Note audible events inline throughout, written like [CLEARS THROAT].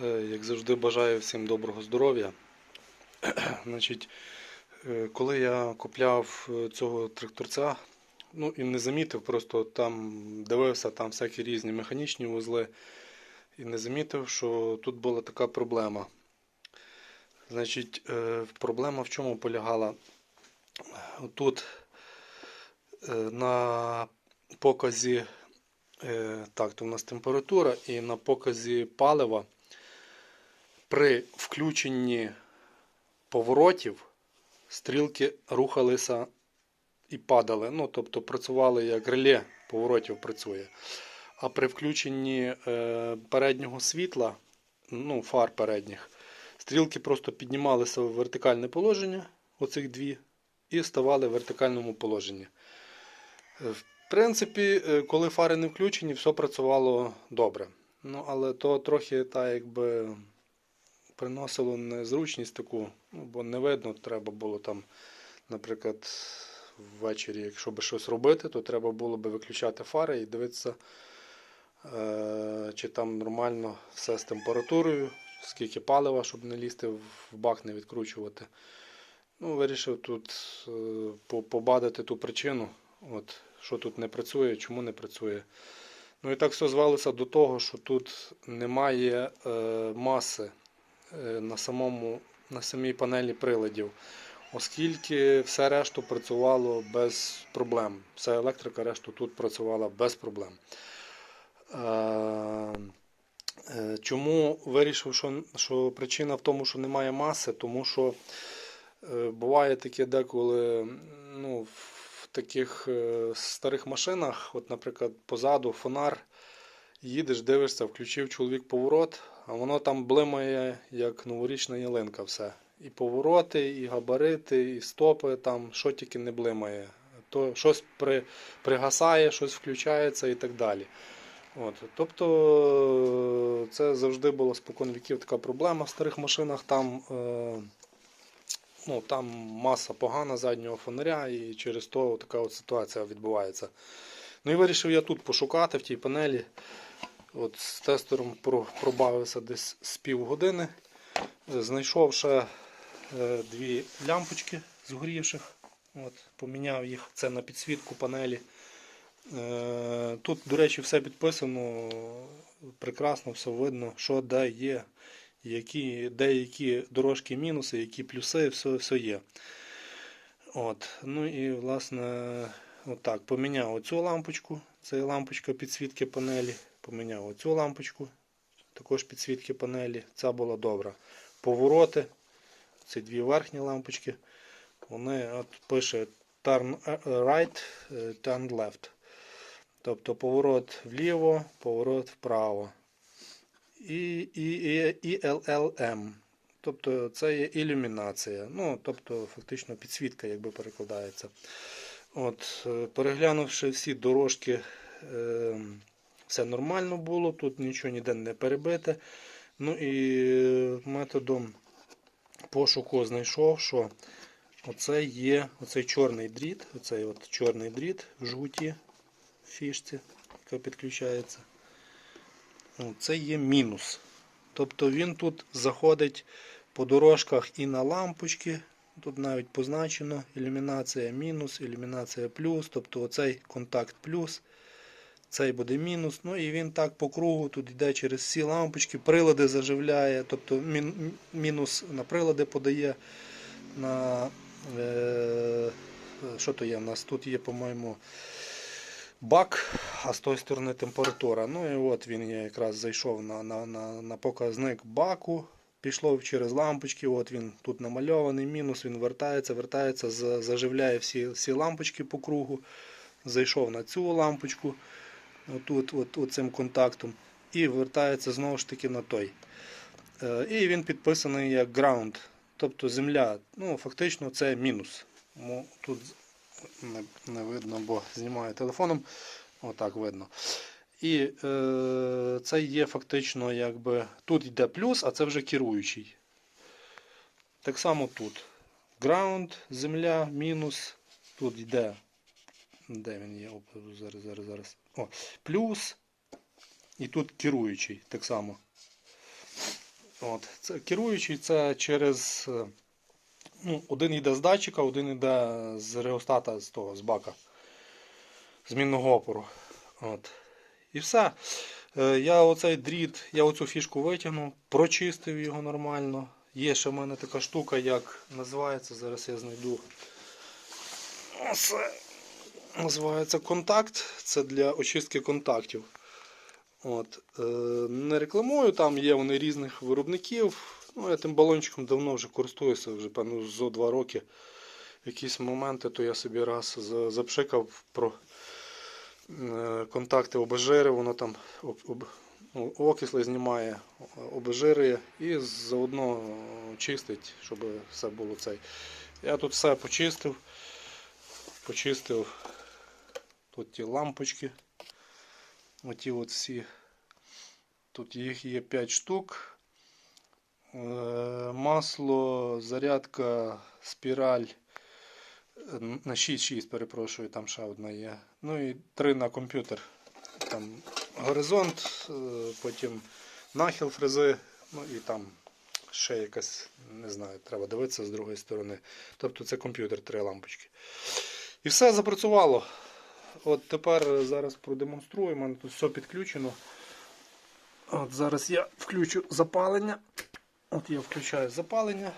Е, Як завжди, бажаю всім доброго здоров'я. [CLEARS THROAT] Значить, е, коли я купляв е, цього тракторця, ну і не замітив, просто там дивився там всякі різні механічні вузли, і не замітив, що тут була така проблема. Значить, проблема в чому полягала? Тут на показі, так, то у нас температура, і на показі палива при включенні поворотів стрілки рухалися і падали. Ну, тобто працювали як реле поворотів працює. А при включенні е, переднього світла, ну, фар передніх, стрілки просто піднімалися в вертикальне положення, оцих дві, і ставали в вертикальному положенні. Е, В принципі, е, коли фари не включені, все працювало добре. Ну, але то трохи так якби приносило незручність таку, ну, бо не видно, треба було там, наприклад, ввечері, якщо би щось робити, то треба було би виключати фари і дивитися, е, чи там нормально все з температурою, скільки палива, щоб не лізти в бак, не відкручувати. Ну, вирішив тут е, по- побадити ту причину, от, що тут не працює, чому не працює. Ну і так все звалося до того, що тут немає е, маси на, самому, на самій панелі приладів, оскільки все решту працювало без проблем. Вся електрика решту тут працювала без проблем. Е, е, Чому вирішив, що, що причина в тому, що немає маси, тому що е, буває таке деколи ну, в таких е, старих машинах, от, наприклад, позаду фонар, їдеш, дивишся, включив чоловік поворот, а воно там блимає, як новорічна ялинка все. І повороти, і габарити, і стопи, там що тільки не блимає. То щось при, пригасає, щось включається і так далі. От, тобто це завжди була спокон віків така проблема в старих машинах. Там, е, ну, там маса погана заднього фонаря, і через то така от ситуація відбувається. Ну і вирішив я тут пошукати в тій панелі. От з тестером пробавився десь з півгодини. Е, Знайшов ще е, дві лямпочки згорівших. От, поміняв їх. Це на підсвітку панелі. Е, Тут, до речі, все підписано. Прекрасно, все видно, що де є, які, де які дорожки мінуси, які плюси, все, все є. От. Ну і власне, отак, поміняв оцю лампочку. Це лампочка підсвітки панелі. Поміняв оцю лампочку. Також підсвітки панелі. Ця була добра. Повороти. Ці дві верхні лампочки. Вони от пише turn right, turn left. Тобто поворот вліво, поворот вправо. І, і, і, і LLM. Тобто це є ілюмінація. Ну, тобто, фактично підсвітка, якби перекладається. От, е, переглянувши всі дорожки, е, все нормально було, тут нічого ніде не перебите. Ну і е, методом пошуку знайшов, що оце є оцей чорний дріт, оцей от чорний дріт в жгуті фішці, яка підключається. О, Це є мінус. Тобто він тут заходить по дорожках і на лампочки. Тут навіть позначено ілюмінація мінус, ілюмінація плюс, тобто оцей контакт плюс, цей буде мінус. Ну і він так по кругу тут йде через всі лампочки, прилади заживляє, тобто мінус на прилади подає. На, е, що то є? У нас тут є, по-моєму, бак, а з тої сторони температура. Ну і от він якраз зайшов на, на, на, на показник баку. Пішло через лампочки, от він тут намальований, мінус, він вертається, вертається, заживляє всі, всі лампочки по кругу. Зайшов на цю лампочку, отут, от, цим контактом, і вертається знову ж таки на той. Е, І він підписаний як ground, тобто земля. Ну, фактично це мінус. Ну, Тут не, не видно, бо знімаю телефоном. Отак видно. І е, це є фактично, якби тут йде плюс, а це вже керуючий. Так само тут. Ground, земля, мінус. Тут йде. Де він є? Зараз, зараз, зараз. О, плюс. І тут керуючий, так само. От. Це керуючий це через. е, Ну, один йде з датчика, один йде з реостата з того, з бака. Змінного опору. От. І все. Е, Я оцей дріт, я оцю фішку витягнув, прочистив його нормально. Є ще в мене така штука, як називається, зараз я знайду. Це називається контакт. Це для очистки контактів. От. Е, не рекламую, там є вони різних виробників. Ну, я тим балончиком давно вже користуюся, вже певно зо два роки. Якісь моменти, то я собі раз запшикав про е, контакти обезжири, воно там ну, окисли знімає, обезжирює і заодно чистить, щоб все було цей. Я тут все почистив. Почистив тут ті лампочки. Оті от всі. Тут їх є 5 штук. Е, Масло, зарядка, спіраль. На 6-6, перепрошую, там ще одна є. Ну і 3 на комп'ютер. Там горизонт, е, потім нахил фрези, ну і там ще якась, не знаю, треба дивитися з другої сторони. Тобто це комп'ютер, три лампочки. І все запрацювало. От тепер зараз продемонструю. У мене тут все підключено. От зараз я включу запалення. От я включаю запалення.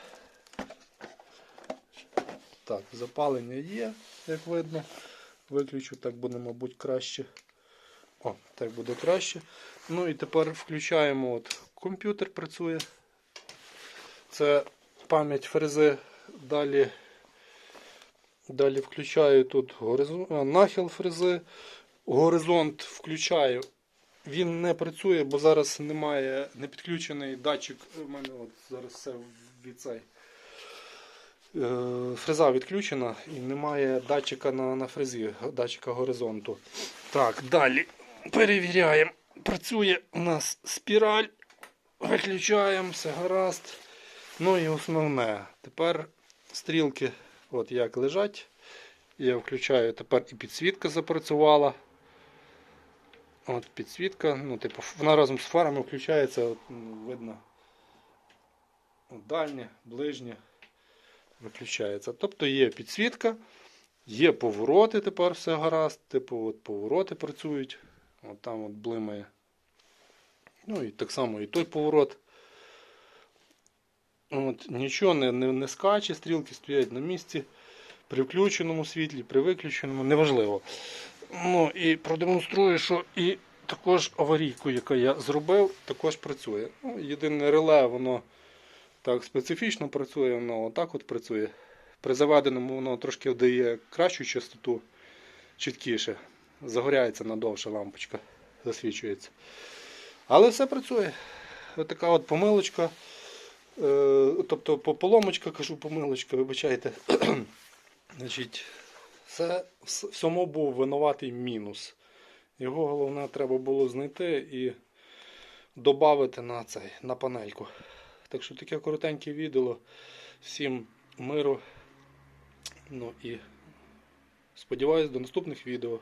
Так, запалення є, як видно. Виключу, так буде, мабуть, краще. О, так буде краще. Ну і тепер включаємо. От, комп'ютер працює. Це пам'ять фрези. Далі, далі включаю тут горизонт, нахил фрези. Горизонт включаю. Він не працює, бо зараз немає не підключений датчик. У мене от зараз все від цей. Е, Фреза відключена і немає датчика на, на фрезі, датчика горизонту. Так, далі перевіряємо. Працює у нас спіраль. Виключаємо, все гаразд. Ну і основне. Тепер стрілки от як лежать. Я включаю, тепер і підсвітка запрацювала. От підсвітка, ну, типу, вона разом з фарами включається, от, ну, видно. Дальнє, ближнє виключається. Тобто є підсвітка, є повороти, тепер все гаразд. Типу, от повороти працюють. От там от блимає. Ну і так само і той поворот. От, нічого не, не, не скаче, стрілки стоять на місці. При включеному світлі, при виключеному, неважливо. Ну і продемонструю, що і також аварійку, яку я зробив, також працює. Ну, єдине реле, воно так специфічно працює, воно отак от працює. При заведеному воно трошки дає кращу частоту, чіткіше. Загоряється надовше лампочка, засвічується. Але все працює. Ось така от помилочка. Е, тобто по- поломочка, кажу помилочка, вибачайте. [CLEARS THROAT] Значить, це вс- всьому був винуватий мінус. Його головне треба було знайти і додати на цей, на панельку. Так що таке коротеньке відео. Всім миру. Ну і сподіваюсь до наступних відео.